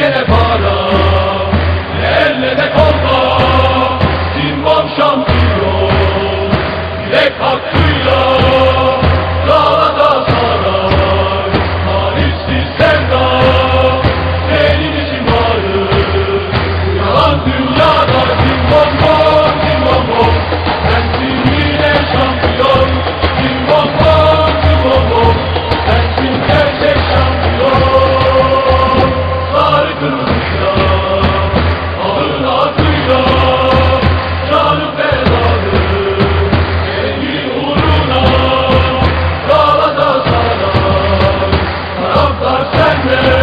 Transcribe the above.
gene para. Elleme kalma Silmam şampiyon thunder.